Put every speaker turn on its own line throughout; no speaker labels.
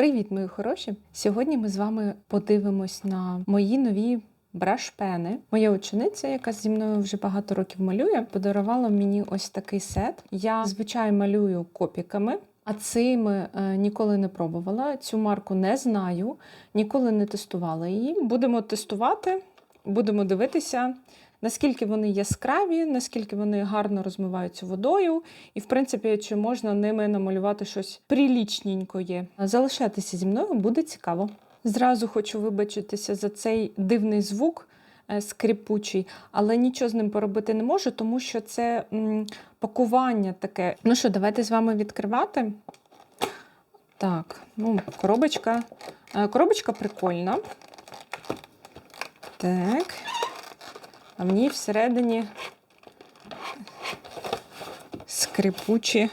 Привіт, мої хороші! Сьогодні ми з вами подивимось на мої нові брашпени. Моя учениця, яка зі мною вже багато років малює, подарувала мені ось такий сет. Я звичайно малюю копіками. А цими е, ніколи не пробувала. Цю марку не знаю, ніколи не тестувала її. Будемо тестувати, будемо дивитися, наскільки вони яскраві, наскільки вони гарно розмиваються водою, і, в принципі, чи можна ними намалювати щось прилічненькое. Залишайтеся зі мною, буде цікаво. Зразу хочу вибачитися за цей дивний звук е, скрипучий, але нічого з ним поробити не можу, тому що це м, пакування таке. Ну що, давайте з вами відкривати. Так, ну, коробочка. Е, Коробочка прикольна. Так. А в ній всередині скрипучі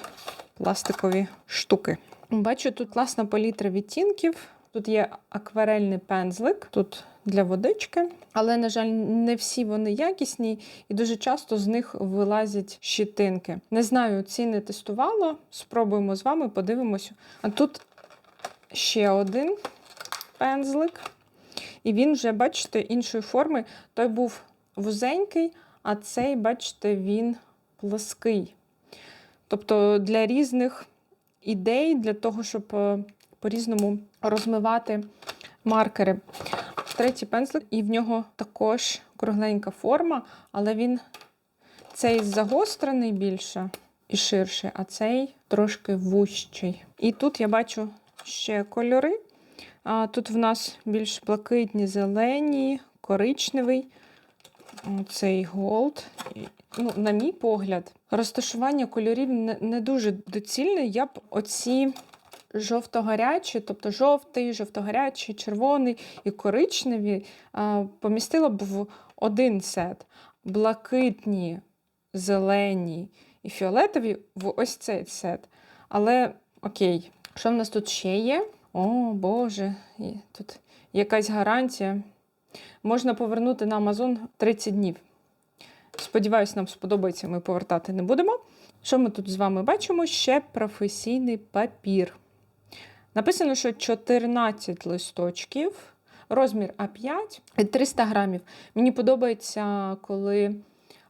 пластикові штуки. Бачу, тут класна палітра відтінків. Тут є акварельний пензлик, тут для водички, але, на жаль, не всі вони якісні, і дуже часто з них вилазять щитинки. Не знаю, ціни тестувала. Спробуємо з вами, подивимося. А тут ще один пензлик. І він вже, бачите, іншої форми. Той був вузенький, а цей, бачите, він плоский. Тобто для різних ідей, для того, щоб е, по-різному розмивати маркери. Третій пензлик, і в нього також кругленька форма, але він цей загострений більше і ширший, а цей трошки вущий. І тут я бачу ще кольори. Тут в нас більш блакитні, зелені, коричневий, цей голд. Ну, На мій погляд, розташування кольорів не, не дуже доцільне. Я б оці жовто-гарячі, тобто жовтий, жовто-гарячий, червоний і коричневі, помістила б в один сет. Блакитні, зелені і фіолетові в ось цей сет. Але окей, що в нас тут ще є? О, Боже, тут якась гарантія. Можна повернути на Амазон 30 днів. Сподіваюсь, нам сподобається, ми повертати не будемо. Що ми тут з вами бачимо? Ще професійний папір. Написано, що 14 листочків, розмір А5 300 грамів. Мені подобається, коли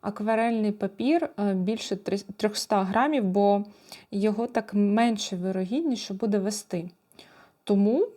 акварельний папір е, більше 300 грамів, бо його так менше вирогідніше буде вести. Тому,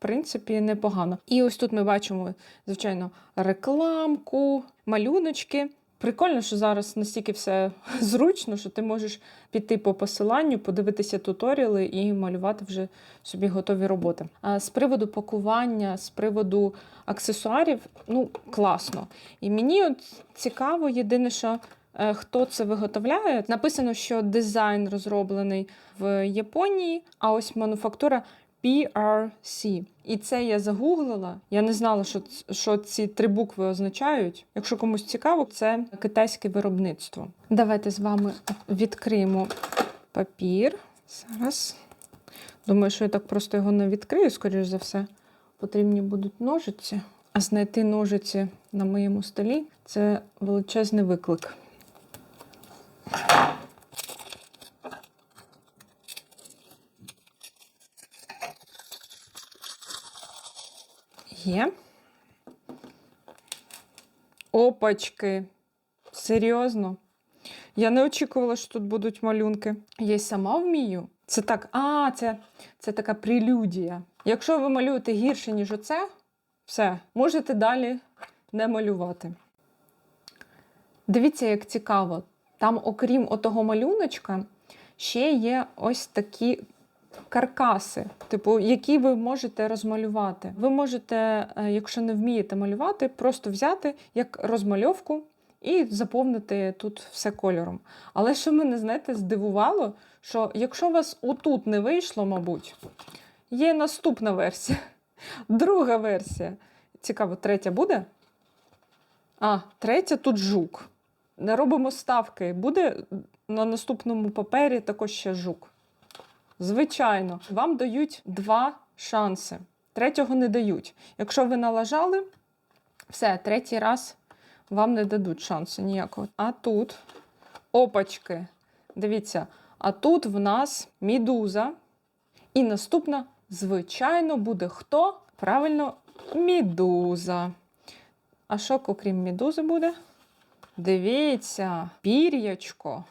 принципі, непогано. І ось тут ми бачимо, звичайно, рекламку, малюночки. Прикольно, що зараз настільки все зручно, що ти можеш піти по посиланню, подивитися туторіали і малювати вже собі готові роботи. А з приводу пакування, з приводу аксесуарів, ну, класно. І мені от цікаво, єдине, що е, хто це виготовляє. Написано, що дизайн розроблений в Японії, а ось мануфактура PRC. І це я загуглила. Я не знала, що, що ці три букви означають. Якщо комусь цікаво, це китайське виробництво. Давайте з вами відкриємо папір. Зараз. Думаю, що я так просто його не відкрию, скоріш за все. Потрібні будуть ножиці. А знайти ножиці на моєму столі це величезний виклик. Є. Опачки. Серйозно. Я не очікувала, що тут будуть малюнки. Я й сама вмію. Це так, а, це, це така прелюдія. Якщо ви малюєте гірше, ніж оце, все, можете далі не малювати. Дивіться, як цікаво. Там, окрім отого малюночка, ще є ось такі каркаси, типу, які ви можете розмалювати. Ви можете, е, якщо не вмієте малювати, просто взяти як розмальовку і заповнити тут все кольором. Але що мене, знаєте, здивувало, що якщо у вас отут не вийшло, мабуть, є наступна версія, друга версія. Цікаво, третя буде? А, третя тут жук. Не робимо ставки. Буде на наступному папері також ще жук. Звичайно, вам дають два шанси. Третього не дають. Якщо ви налажали, все, третій раз вам не дадуть шансу ніякого. А тут опачки. Дивіться, а тут в нас мідуза і наступна звичайно, буде хто? Правильно, мідуза. А що, окрім мідузи, буде? Дивіться, пір'ячко.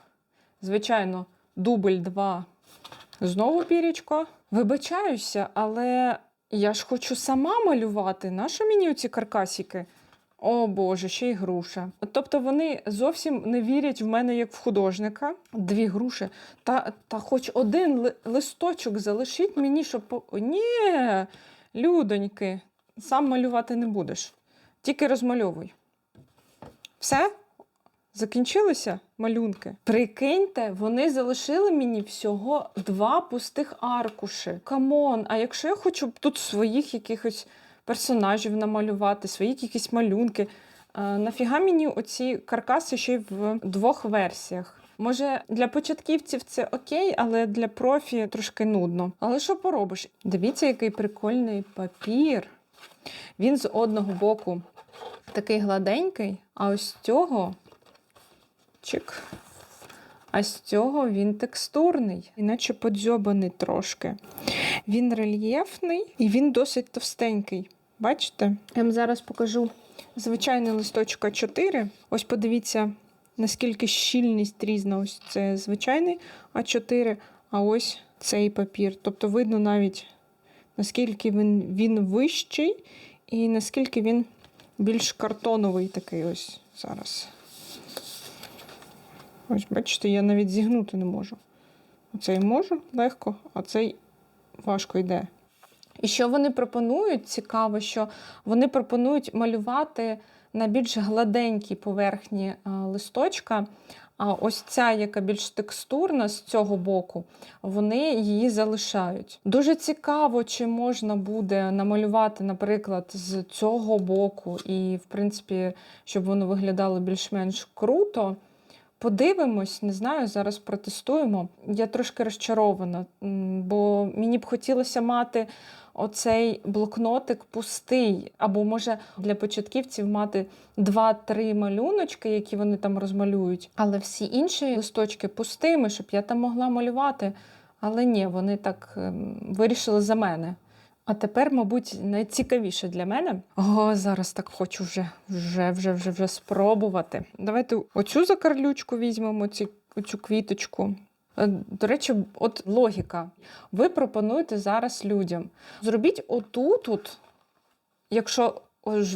Звичайно, дубль 2. Знову пір'ячко. Вибачаюся, але я ж хочу сама малювати. Нащо мені оці каркасики? О Боже, ще й груша. Тобто вони зовсім не вірять в мене як в художника. Дві груші. Та, та хоч один листочок залишіть мені, щоб. Ні, людоньки, сам малювати не будеш. Тільки розмальовуй. Все? Закінчилися малюнки. Прикиньте, вони залишили мені всього два пустих аркуші. Камон, а якщо я хочу тут своїх якихось персонажів намалювати, свої якісь малюнки, нафіга мені оці каркаси ще й в двох версіях? Може, для початківців це окей, але для профі трошки нудно. Але що поробиш? Дивіться, який прикольний папір. Він з одного боку такий гладенький, а ось цього чик. А з цього він текстурний, іначе подзьобаний трошки. Він рельєфний і він досить товстенький. Бачите? Я вам зараз покажу звичайний листочок А4. Ось подивіться, наскільки щільність різна. Ось це звичайний А4, а ось цей папір. Тобто видно навіть, наскільки він, він вищий і наскільки він більш картоновий такий ось зараз. Ось, бачите, я навіть зігнути не можу. Оцей можу легко, а цей важко йде. І що вони пропонують? Цікаво, що вони пропонують малювати на більш гладенькій поверхні листочка. А ось ця, яка більш текстурна з цього боку, вони її залишають. Дуже цікаво, чи можна буде намалювати, наприклад, з цього боку, і, в принципі, щоб воно виглядало більш-менш круто. Подивимось, не знаю, зараз протестуємо. Я трошки розчарована, бо мені б хотілося мати оцей блокнотик пустий, або може для початківців мати два-три малюночки, які вони там розмалюють, але всі інші листочки пустими, щоб я там могла малювати. Але ні, вони так ем, вирішили за мене. А тепер, мабуть, найцікавіше для мене. О, зараз так хочу вже, вже, вже, вже, вже спробувати. Давайте оцю закарлючку візьмемо, ці, оцю квіточку. Е, До речі, от логіка. Ви пропонуєте зараз людям. Зробіть отут, от, якщо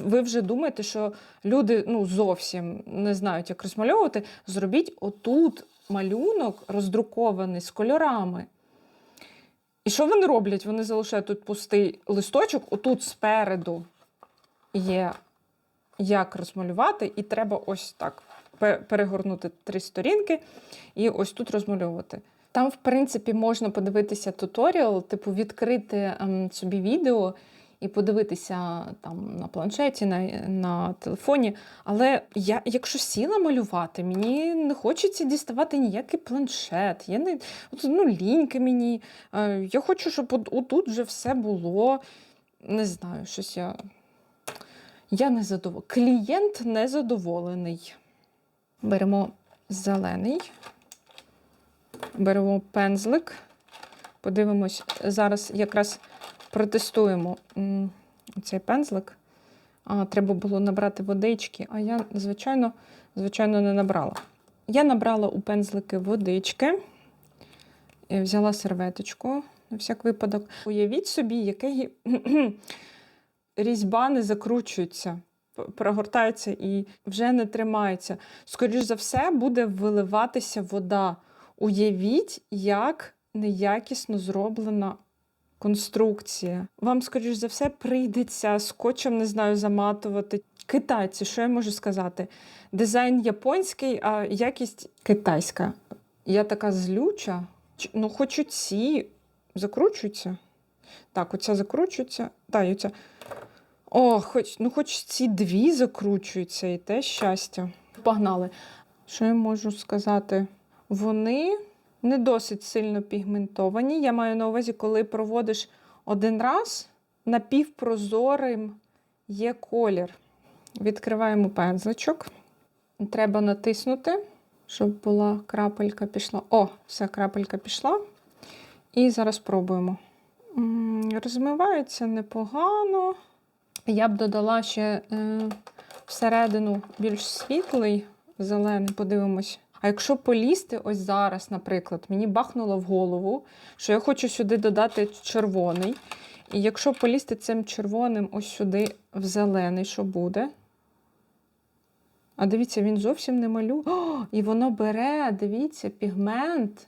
ви вже думаєте, що люди ну, зовсім не знають, як розмальовувати, зробіть отут малюнок роздрукований з кольорами. І що вони роблять? Вони залишають тут пустий листочок, отут спереду є як розмалювати, і треба ось так перегорнути три сторінки і ось тут розмальовувати. Там, в принципі, можна подивитися туторіал, типу відкрити ем, собі відео і подивитися там на планшеті, на, на телефоні. Але я, якщо сіла малювати, мені не хочеться діставати ніякий планшет. Я не ну, лінька мені. Е, Я хочу, щоб от, отут вже все було. Не знаю, щось я. Я не задоволена. Клієнт незадоволений. Беремо зелений, беремо пензлик. Подивимось, зараз якраз протестуємо цей пензлик. А, треба було набрати водички, а я, звичайно, звичайно, не набрала. Я набрала у пензлики водички, і взяла серветочку на всяк випадок. Уявіть собі, який різьба не закручується, прогортається і вже не тримається. Скоріш за все, буде виливатися вода. Уявіть, як неякісно зроблена конструкція. Вам, скоріш за все, прийдеться скотчем, не знаю, заматувати. Китайці, що я можу сказати? Дизайн японський, а якість китайська. Я така злюча. Ну, хоч ці закручуються. Так, оця закручується. Так, і оця. О, хоч, ну хоч ці дві закручуються, і те щастя. Погнали. Що я можу сказати? Вони не досить сильно пігментовані. Я маю на увазі, коли проводиш один раз, напівпрозорим є колір. Відкриваємо пензличок. Треба натиснути, щоб була крапелька пішла. О, все, крапелька пішла. І зараз пробуємо. Розмивається непогано. Я б додала ще е, всередину більш світлий, зелений, подивимось. А якщо полізти ось зараз, наприклад, мені бахнуло в голову, що я хочу сюди додати червоний. І якщо полізти цим червоним ось сюди в зелений, що буде? А дивіться, він зовсім не малює. І воно бере, дивіться, пігмент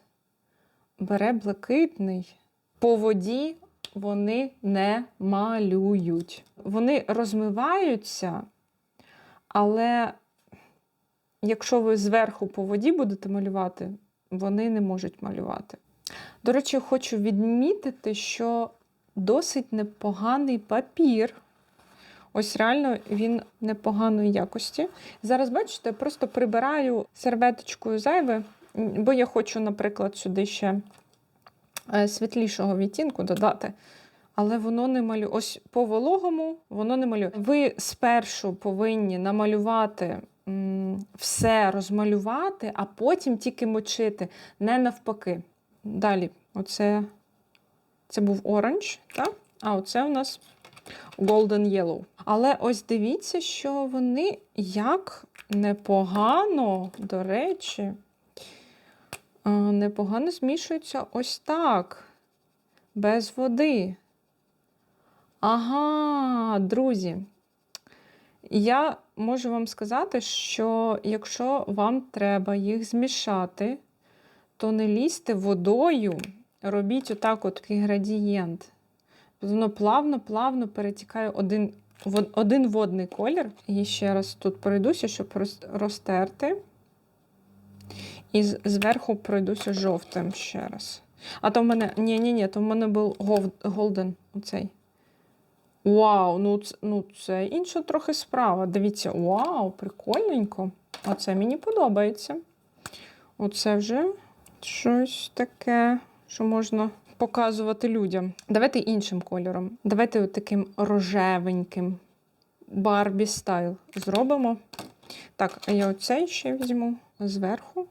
бере блакитний. По воді вони не малюють. Вони розмиваються, але якщо ви зверху по воді будете малювати, вони не можуть малювати. До речі, хочу відмітити, що досить непоганий папір. Ось реально він непоганої якості. Зараз, бачите, просто прибираю серветочкою зайве, бо я хочу, наприклад, сюди ще е, світлішого відтінку додати. Але воно не малює. Ось по вологому воно не малює. Ви спершу повинні намалювати все, розмалювати, а потім тільки мочити, не навпаки. Далі, оце це був оранж, так? а оце у нас Golden Yellow. Але ось дивіться, що вони як непогано, до речі, непогано змішуються ось так, без води. Ага, друзі. Я можу вам сказати, що якщо вам треба їх змішати, то не лізьте водою, робіть отак от такий градієнт. Воно плавно-плавно перетікає один, один водний колір. І ще раз тут пройдуся, щоб розтерти. І зверху пройдуся жовтим ще раз. А то в мене. Ні, ні, ні, то в мене був голден оцей. Вау, ну це, ну це інша трохи справа. Дивіться, вау, прикольненько. Оце мені подобається. Оце вже щось таке, що можна показувати людям. Давайте іншим кольором. Давайте таким рожевеньким. Барбі стайл зробимо. Так, я оцей ще візьму зверху.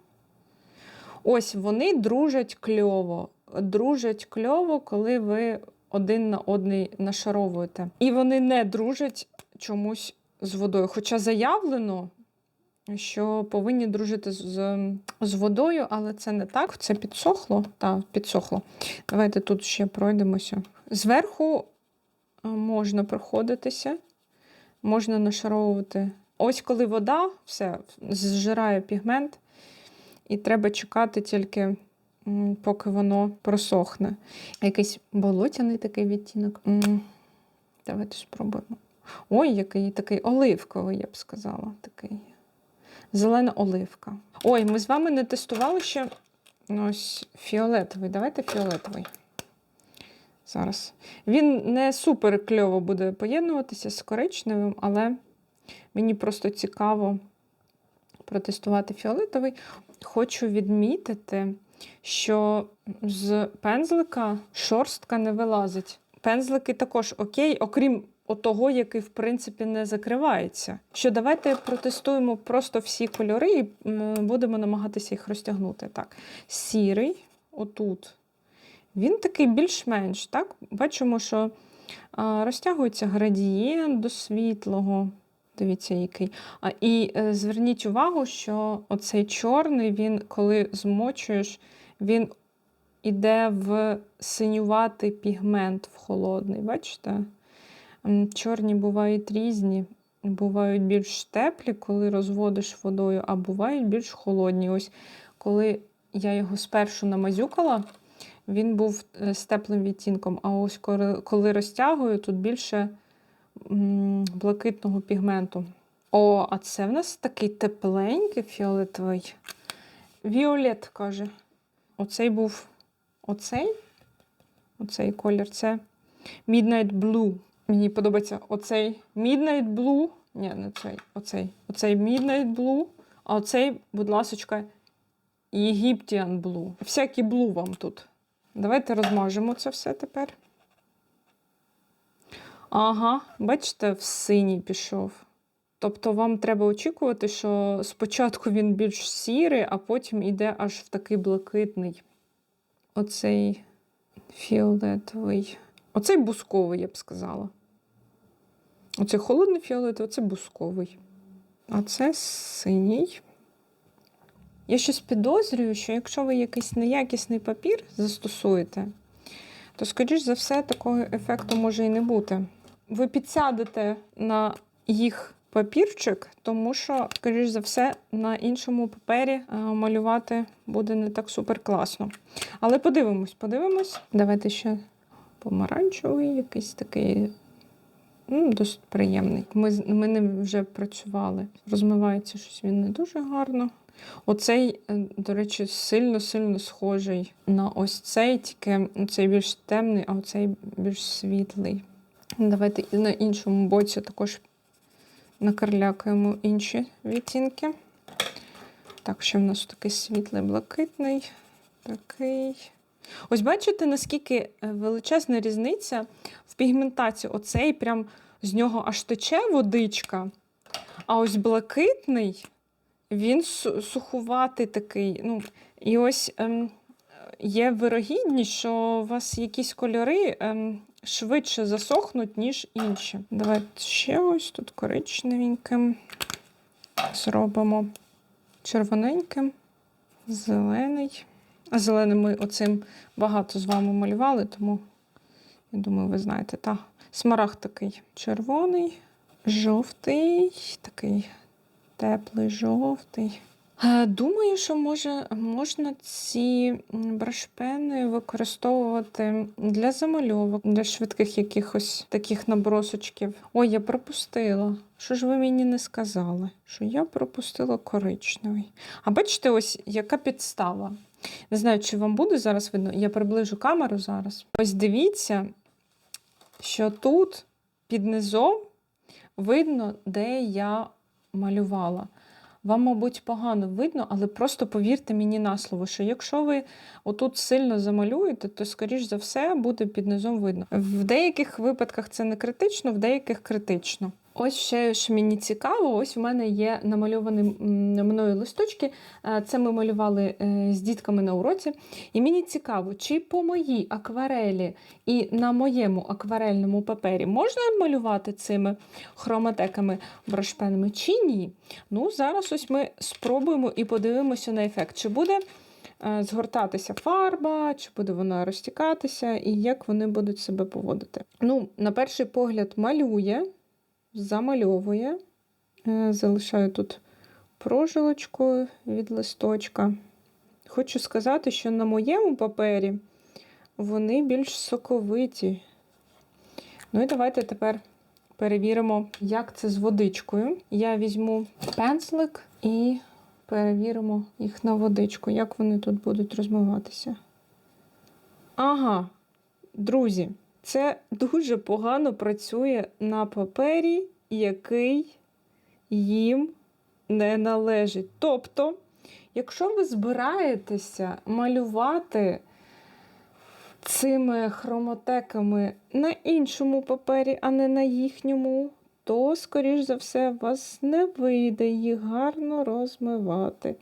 Ось вони дружать кльово. Дружать кльово, коли ви один на одний нашаровуєте. І вони не дружать чомусь з водою. Хоча заявлено, що повинні дружити з, з водою, але це не так. Це підсохло. Так, підсохло. Давайте тут ще пройдемося. Зверху е, можна проходитися, можна нашаровувати. Ось коли вода все зжирає пігмент, і треба чекати тільки, поки воно просохне. Якийсь болотяний такий відтінок. Давайте спробуємо. Ой, який такий оливковий, я б сказала. Такий. Зелена оливка. Ой, ми з вами не тестували ще ось фіолетовий. Давайте фіолетовий. Зараз. Він не супер кльово буде поєднуватися з коричневим, але мені просто цікаво протестувати фіолетовий. Хочу відмітити, що з пензлика шорстка не вилазить. Пензлики також окей, окрім того, який, в принципі, не закривається. Що давайте протестуємо просто всі кольори і будемо намагатися їх розтягнути. Так, сірий, отут. Він такий більш-менш, так? Бачимо, що розтягується градієнт до світлого. Дивіться, який. А, і е, зверніть увагу, що оцей чорний, він, коли змочуєш, він іде в синюватий пігмент в холодний. Бачите? Чорні бувають різні. Бувають більш теплі, коли розводиш водою, а бувають більш холодні. Ось коли я його спершу намазюкала, він був е, з теплим відтінком. А ось коли, розтягую, тут більше блакитного пігменту. О, а це в нас такий тепленький фіолетовий. Віолет, каже. Оцей був оцей. Оцей колір це Midnight Blue. Мені подобається оцей Midnight Blue. Ні, не цей, оцей. Оцей Midnight Blue. А оцей, будь ласочка, Egyptian Blue. Всякі блу вам тут. Давайте розмажемо це все тепер. Ага, бачите, в синій пішов. Тобто вам треба очікувати, що спочатку він більш сірий, а потім йде аж в такий блакитний. Оцей фіолетовий. Оцей бусковий, я б сказала. Оцей холодний фіолетовий, оце бусковий. А це синій. Я щось підозрюю, що якщо ви якийсь неякісний папір застосуєте, то, скоріш за все, такого ефекту може і не бути. Ви підсядете на їх папірчик, тому що, скоріш за все, на іншому папері е, малювати буде не так супер класно. Але подивимось, подивимось. Давайте ще помаранчевий, якийсь такий. Ну, досить приємний. Ми, ми ним вже працювали. Розмивається щось він не дуже гарно. Оцей, е, до речі, сильно-сильно схожий на ось цей, тільки цей більш темний, а оцей більш світлий. Давайте на іншому боці також накарлякаємо інші відтінки. Так, ще в нас такий світлий блакитний. Такий. Ось бачите, наскільки е, величезна різниця в пігментації. Оцей прям з нього аж тече водичка. А ось блакитний, він сухуватий такий. Ну, і ось ем, є вирогідність, що у вас якісь кольори ем, швидше засохнуть, ніж інші. Давайте ще ось тут коричневеньким зробимо червоненьким, зелений. А зеленим ми оцим багато з вами малювали, тому я думаю, ви знаєте, та смарагд такий червоний, жовтий, такий теплий жовтий. Е, Думаю, що може, можна ці брашпени використовувати для замальовок, для швидких якихось таких набросочків. Ой, я пропустила. Що ж ви мені не сказали? Що я пропустила коричневий. А бачите, ось яка підстава. Не знаю, чи вам буде зараз видно. Я приближу камеру зараз. Ось дивіться, що тут під низом видно, де я малювала. Вам, мабуть, погано видно, але просто повірте мені на слово, що якщо ви отут сильно замалюєте, то, скоріш за все, буде під низом видно. В деяких випадках це не критично, в деяких критично. Ось ще що мені цікаво, ось у мене є намальовані мною листочки. Е, Це ми малювали е, з дітками на уроці. І мені цікаво, чи по моїй акварелі і на моєму акварельному папері можна малювати цими хроматеками брошпенами, чи ні? Ну, зараз ось ми спробуємо і подивимося на ефект, чи буде е, згортатися фарба, чи буде вона розтікатися, і як вони будуть себе поводити. Ну, на перший погляд, малює, замальовує. Е, Залишаю тут прожилочку від листочка. Хочу сказати, що на моєму папері вони більш соковиті. Ну і давайте тепер перевіримо, як це з водичкою. Я візьму пензлик і перевіримо їх на водичку, як вони тут будуть розмиватися. Ага, друзі, це дуже погано працює на папері, який їм не належить. Тобто, якщо ви збираєтеся малювати цими хромотеками на іншому папері, а не на їхньому, то, скоріш за все, вас не вийде їх гарно розмивати.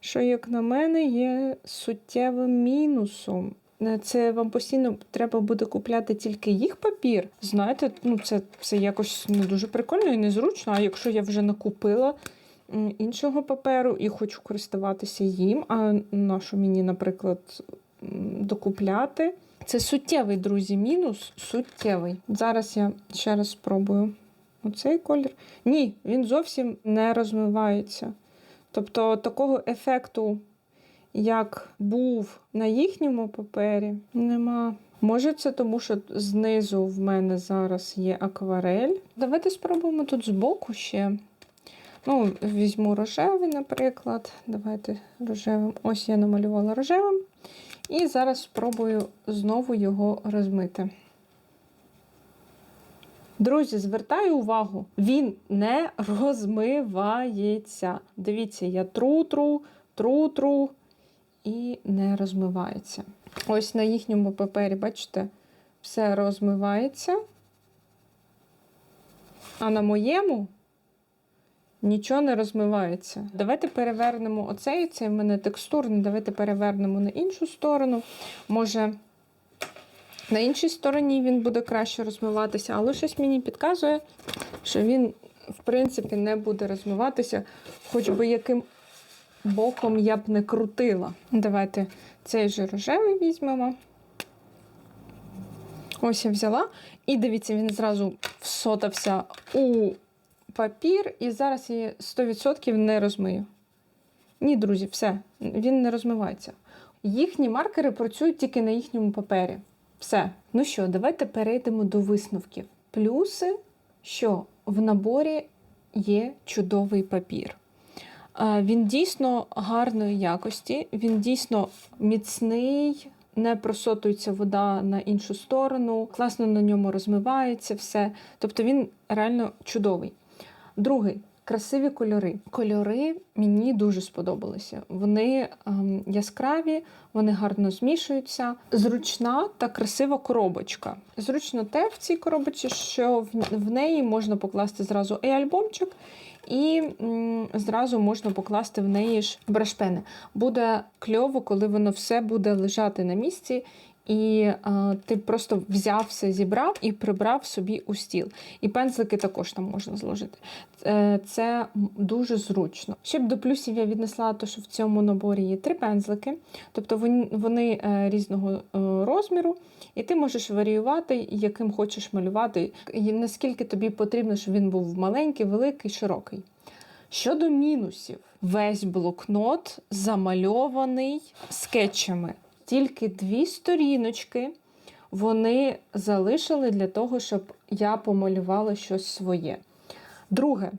Що, як на мене, є суттєвим мінусом. Е, Це вам постійно треба буде купляти тільки їх папір. Знаєте, ну це, це якось не дуже прикольно і незручно. А якщо я вже накупила іншого паперу і хочу користуватися їм, а на що мені, наприклад, докупляти. Це суттєвий, друзі, мінус суттєвий. Зараз я ще раз спробую оцей колір. Ні, він зовсім не розмивається. Тобто такого ефекту, як був на їхньому папері, нема. Може, це тому, що знизу в мене зараз є акварель. Давайте спробуємо тут збоку ще. Ну, візьму рожевий, наприклад. Давайте рожевим. Ось я намалювала рожевим. І зараз спробую знову його розмити. Друзі, звертаю увагу, він не розмивається. Дивіться, я тру-тру, тру-тру і не розмивається. Ось на їхньому папері, бачите, все розмивається. А на моєму нічого не розмивається. Давайте перевернемо оцей, цей в мене текстурний, давайте перевернемо на іншу сторону. Може, На іншій стороні він буде краще розмиватися, але щось мені підказує, що він, в принципі, не буде розмиватися, хоч би яким боком я б не крутила. Давайте цей же рожевий візьмемо. Ось я взяла. І дивіться, він зразу всотався у папір, і зараз я 100% не розмию. Ні, друзі, все, він не розмивається. Їхні маркери працюють тільки на їхньому папері. Все. Ну що, давайте перейдемо до висновків. Плюси, що в наборі є чудовий папір. Він дійсно гарної якості, він дійсно міцний, не просотується вода на іншу сторону, класно на ньому розмивається все. Тобто він реально чудовий. Другий красиві кольори. Кольори мені дуже сподобалися. Вони ем, яскраві, вони гарно змішуються. Зручна та красива коробочка. Зручно те в цій коробочці, що в, в неї можна покласти зразу і альбомчик, і м, зразу можна покласти в неї ж брашпени. Буде кльово, коли воно все буде лежати на місці. І е, ти просто взяв все, зібрав і прибрав собі у стіл. І пензлики також там можна зложити. Е, Це дуже зручно. Ще б до плюсів я віднесла те, що в цьому наборі є три пензлики, тобто вони, вони е, різного розміру, і ти можеш варіювати, яким хочеш малювати, і наскільки тобі потрібно, щоб він був маленький, великий, широкий. Щодо мінусів, весь блокнот замальований скетчами. Тільки дві сторіночки вони залишили для того, щоб я помалювала щось своє. Друге,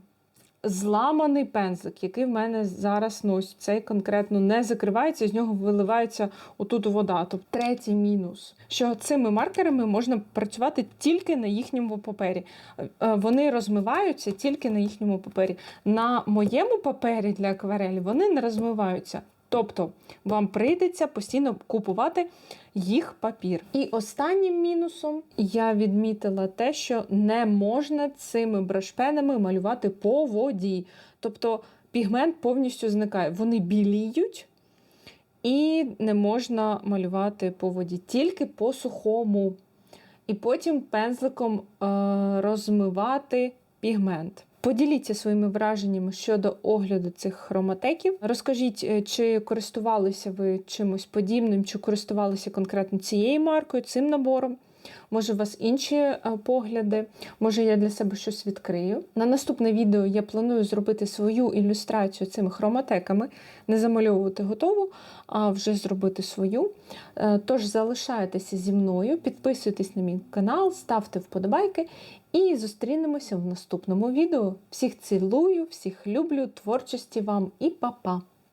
зламаний пензлик, який в мене зараз ну, ось цей конкретно не закривається, з нього виливається отут вода. Тобто третій мінус, що цими маркерами можна працювати тільки на їхньому папері. Е, Вони розмиваються тільки на їхньому папері. На моєму папері для акварелі вони не розмиваються. Тобто вам прийдеться постійно купувати їх папір. І останнім мінусом я відмітила те, що не можна цими брашпенами малювати по воді. Тобто пігмент повністю зникає. Вони біліють і не можна малювати по воді, тільки по сухому. І потім пензликом е, розмивати пігмент. Поділіться своїми враженнями щодо огляду цих хроматеків. Розкажіть, е, чи користувалися ви чимось подібним, чи користувалися конкретно цією маркою, цим набором. Може, у вас інші е, погляди, може, я для себе щось відкрию. На наступне відео я планую зробити свою ілюстрацію цими хроматеками, не замальовувати готову, а вже зробити свою. Е, Тож залишайтеся зі мною, підписуйтесь на мій канал, ставте вподобайки і зустрінемося в наступному відео. Всіх цілую, всіх люблю, творчості вам і па-па!